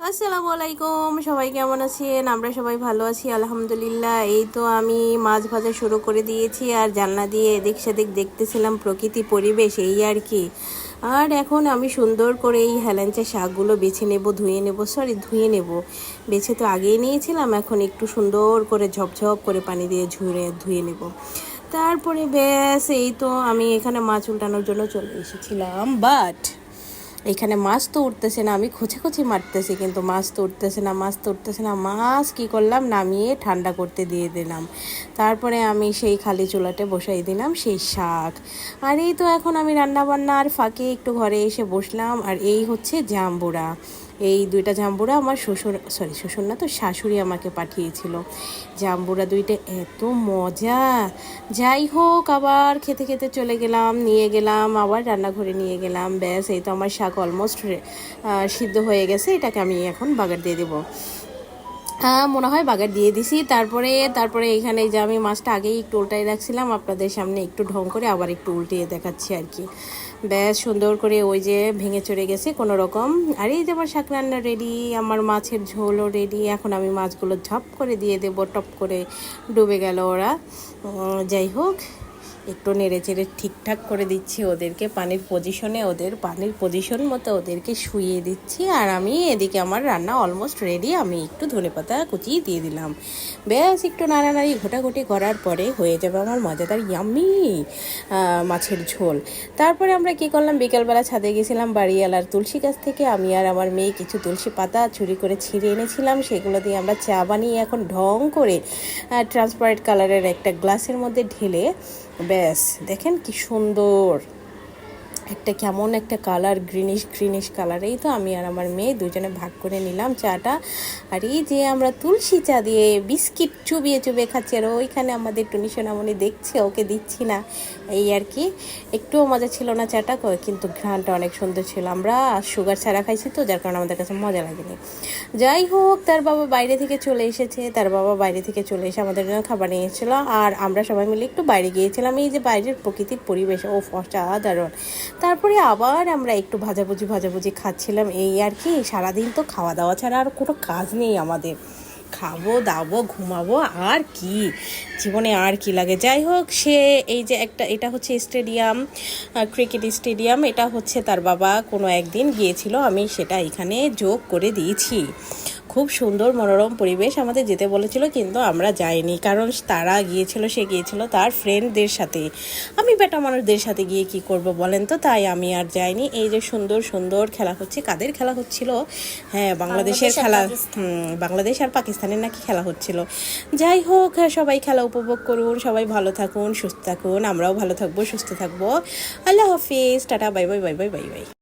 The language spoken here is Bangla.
আসসালামু আলাইকুম, সবাই কেমন আছেন? আমরা সবাই ভালো আছি, আলহামদুলিল্লাহ। এই তো আমি মাছ ভাজা শুরু করে দিয়েছি আর জানলা দিয়ে এদিক সেদিক দেখতেছিলাম প্রকৃতি পরিবেশ, এই আর কি। আর এখন আমি সুন্দর করে এই হেলেঞ্চা শাকগুলো বেছে নেব, ধুয়ে নেব সরি ধুয়ে নেব। বেছে তো আগেই নিয়েছিলাম, এখন একটু সুন্দর করে ঝপঝপ করে পানি দিয়ে ঝুড়ে ধুয়ে নেব। তারপরে ব্যাস, এই তো আমি এখানে মাছ উল্টানোর জন্য চলে এসেছিলাম বাট এখানে মাছ তো উঠতেছে না, আমি খুঁচে খুঁচে মারতেছি কিন্তু মাছ তো উঠতেছে না, মাছ তো উঠতেছে না। মাছ কি করলাম? নামিয়ে ঠান্ডা করতে দিয়ে দিলাম। তারপরে আমি সেই খালি চুলাটে বসাই দিলাম সেই শাক। আর এই তো এখন আমি রান্নাবান্না আর ফাঁকে একটু ঘরে এসে বসলাম। আর এই হচ্ছে জাম্বুরা এই দুইটা জাম্বুরা আমার শ্বশুর সরি শ্বশুর না তো শাশুড়ি আমাকে পাঠিয়েছিল। জাম্বুরা দুইটা এত মজা। যাই হোক, আবার খেতে খেতে চলে গেলাম, নিয়ে গেলাম, আবার রান্নাঘরে নিয়ে গেলাম। ব্যাস, এই তো আমার শাক অলমোস্ট সিদ্ধ হয়ে গেছে। এটাকে আমি এখন বাগার দিয়ে দেবো। মনে হয় বাগার দিয়ে দিছি। তারপরে তারপরে এখানে যে আমি মাছটা আগেই একটু উল্টাই রাখছিলাম, আপনাদের সামনে একটু ঢং করে আবার একটু উল্টিয়ে দেখাচ্ছি আর কি। ব্যাস, সুন্দর করে ওই যে ভেঙে চড়ে গেছে কোনো রকম। আর এই যে আমার শাক রান্না রেডি আমার মাছের ঝোলও রেডি এখন আমি মাছগুলো ঝপ করে দিয়ে দেবো, টপ করে ডুবে গেল ওরা। যাই হোক। একটু নেড়ে চেড়ে ঠিকঠাক করে দিচ্ছি ওদেরকে পানির পজিশনে ওদের পানির পজিশন মতো ওদেরকে শুইয়ে দিচ্ছি। আর আমি এদিকে আমার রান্না অলমোস্ট রেডি আমি একটু ধনে পাতা কুচিয়ে দিয়ে দিলাম। ব্যাস, একটু নাড়ানাড়ি ঘোটাঘুটি করার পরে হয়ে যাবে আমার মজাদার ইয়াম্মি মাছের ঝোল। তারপরে আমরা কি করলাম? বিকেলবেলা ছাদে গেছিলাম বাড়িওয়ালার তুলসী গাছ থেকে। আমি আর আমার মেয়ে কিছু তুলসী পাতা চুরি করে ছিঁড়ে এনেছিলাম। সেগুলো দিয়ে আমরা চা বানিয়ে এখন ঢং করে ট্রান্সপারেন্ট কালারের একটা গ্লাসের মধ্যে ঢেলে ব্যাস দেখেন কি সুন্দর। একটা কেমন একটা কালার গ্রিনিশ গ্রিনিশ কালার এই তো আমি আর আমার মেয়ে দুজনে ভাগ করে নিলাম চাটা। আর এই যে আমরা তুলসী চা দিয়ে বিস্কিট চুবিয়ে চুবিয়ে খাচ্ছি, আর ওইখানে আমাদের টুনি সোনামণি দেখছে, ওকে দিচ্ছি না, এই আর কি। একটুও মজা ছিল না চাটা কিন্তু ঘ্রাণটা অনেক সুন্দর ছিল। আমরা সুগার ছাড়া খাইছি তো, যার কারণে আমাদের কাছে মজা লাগেনি। যাই হোক, তার বাবা বাইরে থেকে চলে এসেছে, তার বাবা বাইরে থেকে চলে এসে আমাদের জন্য খাবার নিয়ে এসেছিল আর আমরা সবাই মিলে একটু বাইরে গিয়েছিলাম। এই যে বাইরের প্রকৃতির পরিবেশ ও অসাধারণ। তারপরে আবার আমরা একটু ভাজাভুজি ভাজাভুজি খাচ্ছিলাম। এই আর কি, সারাদিন তো খাওয়া দাওয়া ছাড়া আর কোনো কাজ নেই আমাদের। খাব, দাবো, ঘুমাবো, আর কি? জীবনে আর কি লাগে? যাই হোক, সে এই যে একটা, এটা হচ্ছে স্টেডিয়াম ক্রিকেট স্টেডিয়াম, এটা হচ্ছে তার বাবা কোনো একদিন গিয়েছিল, আমি সেটা এখানে যোগ করে দিয়েছি। খুব সুন্দর মনোরম পরিবেশ আমাদের যেতে বলেছিল কিন্তু আমরা যাইনি। কারণ তারা গিয়েছিল সে গিয়েছিল তার ফ্রেন্ডদের সাথে। আমি বেটা মানুষদের সাথে গিয়ে কি করব বলেন তো? তাই আমি আর যাইনি। এই যে সুন্দর সুন্দর খেলা হচ্ছে। কাদের খেলা হচ্ছিল? হ্যাঁ বাংলাদেশের খেলা বাংলাদেশ আর পাকিস্তানের নাকি খেলা হচ্ছিল। যাই হোক হ্যাঁ, সবাই খেলা উপভোগ করুন সবাই ভালো থাকুন সুস্থ থাকুন আমরাও ভালো থাকব সুস্থ থাকব। আল্লাহ হাফিজ tata bye bye bye bye bye bye.